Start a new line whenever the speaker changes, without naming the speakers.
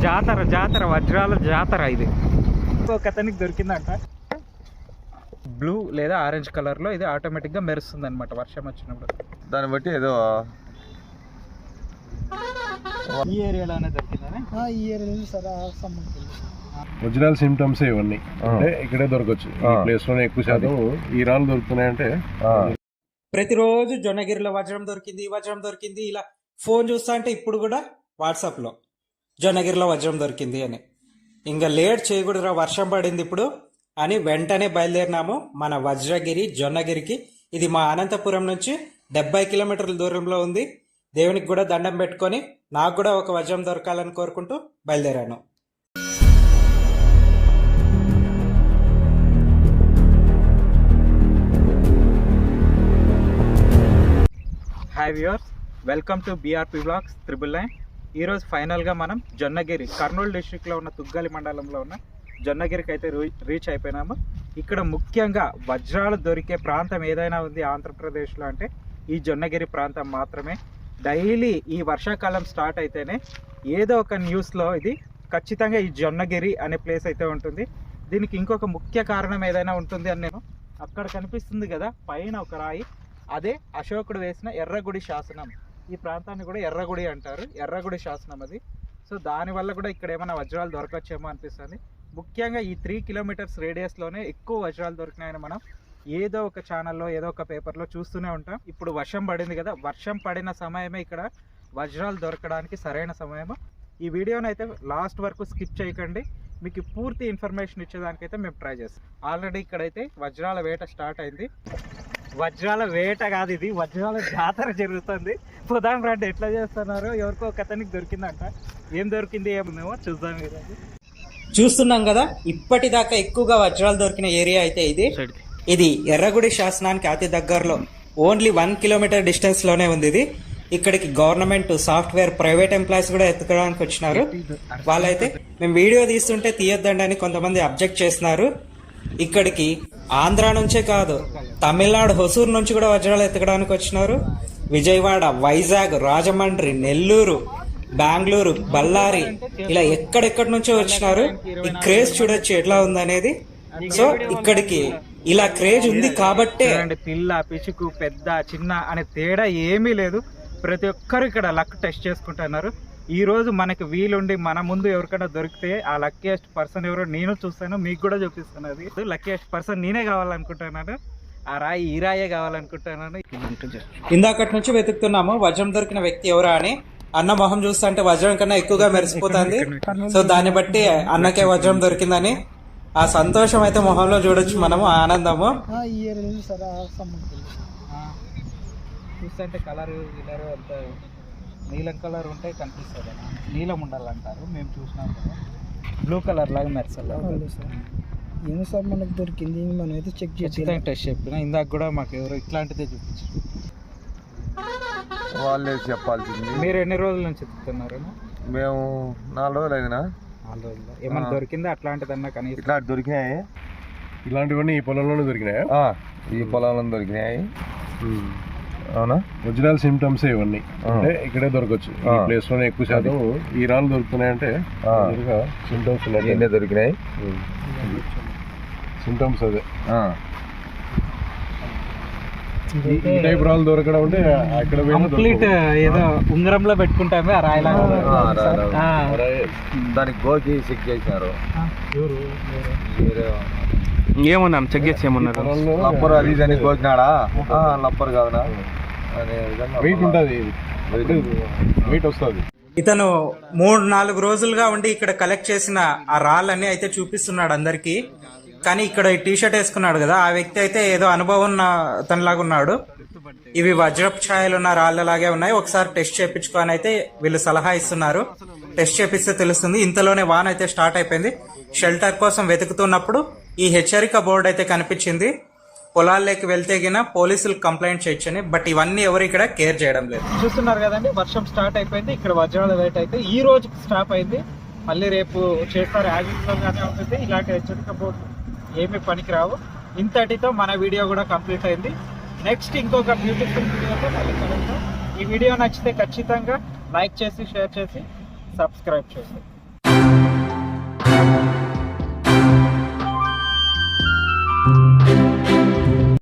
జాతర జాతర వజ్రాల జాతర ఇది. ఒక అతనికి దొరికిందంట. బ్లూ లేదా ఆరెంజ్ కలర్లో ఇది ఆటోమేటిక్గా మెరుస్తుంది అనమాట వర్షం వచ్చినప్పుడు.
దాన్ని బట్టి ఏదో
ఈ ఏరియాలోనే దొరికిందని?
ఈ ఏరియా సార్ సంబంధం
ఒరిజినల్ సిమ్టమ్స్ ఇవన్నీ. అంటే ఇక్కడే దొరకచ్చు. ఈ. ప్లేస్లోనే ఎక్కువ శాతం ఈ రాళ్ళు దొరుకుతున్నాయంటే.
ఆ,
ప్రతిరోజు జొన్నగిరిలో వజ్రం దొరికింది వజ్రం దొరికింది ఇలా ఫోన్ చూస్తా అంటే ఇప్పుడు కూడా వాట్సాప్లో. జొన్నగిరిలో వజ్రం దొరికింది అని. ఇంకా లేట్ చేయకూడదురా వర్షం పడింది ఇప్పుడు అని వెంటనే బయలుదేరినాము మన వజ్రగిరి జొన్నగిరికి. ఇది మా అనంతపురం నుంచి డెబ్బై కిలోమీటర్ల దూరంలో ఉంది. దేవునికి కూడా దండం పెట్టుకొని నాకు కూడా ఒక వజ్రం దొరకాలని కోరుకుంటూ బయలుదేరాను. Hi viewers welcome to BRP blogs triple nine ఈరోజు ఫైనల్గా మనం జొన్నగిరి కర్నూలు డిస్టిక్లో ఉన్న తుగ్గాలి మండలంలో ఉన్న జొన్నగిరికి అయితే రీ- రీచ్ అయిపోయినాము. ఇక్కడ ముఖ్యంగా వజ్రాలు దొరికే ప్రాంతం ఏదైనా ఉంది ఆంధ్రప్రదేశ్లో అంటే ఈ జొన్నగిరి ప్రాంతం మాత్రమే. డైలీ ఈ వర్షాకాలం స్టార్ట్ అయితేనే ఏదో ఒక న్యూస్లో ఇది ఖచ్చితంగా ఈ జొన్నగిరి అనే ప్లేస్ అయితే ఉంటుంది. దీనికి ఇంకొక ముఖ్య కారణం ఏదైనా ఉంటుంది అని నేను అక్కడ కనిపిస్తుంది కదా పైన ఒక రాయి. అదే అశోకుడు వేసిన ఎర్రగుడి శాసనం. ఈ ప్రాంతాన్ని కూడా ఎర్రగుడి అంటారు. ఎర్రగుడి శాసనం అది. సో దానివల్ల కూడా ఇక్కడ ఏమైనా వజ్రాలు దొరకచ్చేమో అనిపిస్తుంది. ముఖ్యంగా ఈ త్రీ కిలోమీటర్స్ రేడియస్లోనే ఎక్కువ వజ్రాలు దొరికినాయని మనం ఏదో ఒక ఛానల్లో ఏదో ఒక పేపర్లో చూస్తూనే ఉంటాం. ఇప్పుడు వర్షం పడింది కదా వర్షం పడిన సమయమే ఇక్కడ వజ్రాలు దొరకడానికి సరైన సమయము. ఈ వీడియోని అయితే లాస్ట్ వరకు స్కిప్ చేయకండి. మీకు పూర్తి ఇన్ఫర్మేషన్ ఇచ్చేదానికైతే మేము ట్రై చేస్తాం. ఆల్రెడీ ఇక్కడైతే వజ్రాల వేట స్టార్ట్ అయింది. వజ్రాల వేట కాదు ఇది. వజ్రాల జాతర జరుగుతుంది. పోదాం రండి. ఎట్లా చేస్తున్నారు ఎవరికో ఒక అతనికి దొరికిందంట. ఏం దొరికింది ఏముందేమో చూద్దాం చూస్తున్నాం కదా ఇప్పటిదాకా ఎక్కువగా వజ్రాలు దొరికిన ఏరియా అయితే ఇది. ఇది ఎర్రగుడి శాసనానికి అతి దగ్గరలో ఓన్లీ వన్ కిలోమీటర్ డిస్టెన్స్లోనే ఉంది ఇది. ఇక్కడికి గవర్నమెంట్ సాఫ్ట్వేర్ ప్రైవేట్ ఎంప్లాయీస్ కూడా ఎత్తుకోవడానికి వచ్చినారు. వాళ్ళైతే మేము వీడియో తీస్తుంటే తీయొద్దండి అని కొంతమంది అబ్జెక్ట్ చేస్తున్నారు. ఇక్కడికి ఆంధ్ర నుంచే కాదు తమిళనాడు హొసూరు నుంచి కూడా వజ్రాలు ఎత్తకడానికి వచ్చినారు. విజయవాడ వైజాగ్ రాజమండ్రి నెల్లూరు బెంగళూరు బళ్ళారి ఇలా ఎక్కడెక్కడి నుంచో వచ్చినారు. ఈ క్రేజ్ చూడొచ్చు ఎట్లా ఉందనేది. సో ఇక్కడికి ఇలా క్రేజ్ ఉంది కాబట్టే పిల్ల పిచుకు పెద్ద చిన్న అనే తేడా ఏమీ లేదు. ప్రతి ఒక్కరు ఇక్కడ లక్ టెస్ట్ చేసుకుంటున్నారు. ఈ రోజు మనకి వీలుండి మన ముందు ఎవరికైనా దొరికితే ఆ లక్కీయెస్ట్ పర్సన్ ఎవరో నేను చూస్తాను మీకు కూడా చూపిస్తాను అది లక్కీయెస్ట్ పర్సన్ నేనే కావాలనుకుంటున్నాను. ఆ రాయి ఈ రాయే కావాలనుకుంటున్నాను. ఇందాకటి నుంచి వెతుకుతున్నాము వజ్రం దొరికిన వ్యక్తి ఎవరా అని. అన్న మొహం చూస్తుంటే వజ్రం కన్నా ఎక్కువగా మెరిసిపోతుంది. సో దాన్ని బట్టి అన్నకే వజ్రం దొరికిందని. ఆ సంతోషం అయితే మొహంలో చూడొచ్చు మనము ఆ ఆనందము. చూస్తుంటే కలర్ గిలర్ అంత నీలం కలర్ ఉంటే కనిపిస్తుంది నీలం ఉండాలంటారు మేము చూసినాం కదా. బ్లూ కలర్ లాగా మెరసల్
సార్. ఏమో సార్ మనకు దొరికింది మనం అయితే చెక్ చేసి
టెస్ట్ చెప్పిన. ఇందాక కూడా మాకు ఎవరు ఇట్లాంటిదే చూపించారు.
వాళ్ళే చెప్పాల్సింది.
మీరు ఎన్ని రోజుల నుంచి ఎత్తుతున్నారు?
మేము నాలుగు రోజులు అయినా
నాలుగు రోజులు. ఏమైనా. దొరికిందా అట్లాంటిదన్నా కనీసం?
ఇట్లా దొరికినాయి.
ఇలాంటివన్నీ ఈ పొలంలోనే దొరికినాయా?
ఆ, ఈ పొలంలో దొరికినాయి. అవునా?
ఒరిజినల్ సిమ్టమ్స్ ఇవన్నీ. అంటే ఇక్కడే దొరకచ్చు. ఈ
ఆ.
ప్లేస్లోనే ఎక్కువ శాతం ఈ రాళ్ళు దొరుకుతున్నాయంటే
ఆ.
సిమ్టమ్స్
ఎన్ని దొరికినాయి.
సిమ్టమ్స్ అదే.
ఆ,
ఈ టైప్ రాళ్ళు దొరకడం అంటే అక్కడ
కంప్లీట్. ఏదో ఉంగరంలో పెట్టుకుంటామే ఆ.
దానికి గోకి చెక్ చేసినారు.
ఏమన్నాను చెక్ చేసి ఏమన్నారు
లప్పర్ అది ఇది అని ఆ, లప్పర్ కాదునా? అనే
వెయిట్ ఉంటుంది.
వెయిట్
వెయిట్ వస్తుంది.
ఇతను మూడు నాలుగు రోజులుగా ఉండి ఇక్కడ కలెక్ట్ చేసిన ఆ రాళ్ళని అయితే చూపిస్తున్నాడు అందరికి. కానీ ఇక్కడ ఈ టీ షర్ట్ వేసుకున్నాడు కదా ఆ వ్యక్తి అయితే ఏదో అనుభవం ఉన్న అతనిలాగా ఉన్నాడు. ఇవి వజ్రపు ఛాయలు ఉన్న రాళ్ళలాగే ఉన్నాయి. ఒకసారి టెస్ట్ చేయించుకొని అయితే వీళ్ళు సలహా ఇస్తున్నారు. టెస్ట్ చేపిస్తే తెలుస్తుంది. ఇంతలోనే వాన్ అయితే స్టార్ట్ అయిపోయింది. షెల్టర్ కోసం వెతుకుతున్నప్పుడు ఈ హెచ్చరిక బోర్డు అయితే కనిపించింది. పొలాల్లోకి వెళ్తే గిన పోలీసులు కంప్లైంట్ చేయొచ్చని బట్ ఇవన్నీ ఎవరు ఇక్కడ కేర్ చేయడం లేదు. చూస్తున్నారు కదండి వర్షం స్టార్ట్ అయిపోయింది. ఇక్కడ వజ్రాల వేట అయితే ఈ రోజు స్టాప్ అయింది. మళ్ళీ రేపు చేస్తారు యాజ్ ఉంటుంది. ఇలాంటి హెచ్చరిక బోర్డు ఏమీ పనికిరావు. ఇంతటితో మన వీడియో కూడా కంప్లీట్ అయింది. నెక్స్ట్ ఇంకొక బ్యూటిఫుల్ వీడియోతో మళ్ళీ ఈ వీడియో నచ్చితే ఖచ్చితంగా లైక్ చేసి షేర్ చేసి సబ్స్క్రైబ్ చేసి
thank you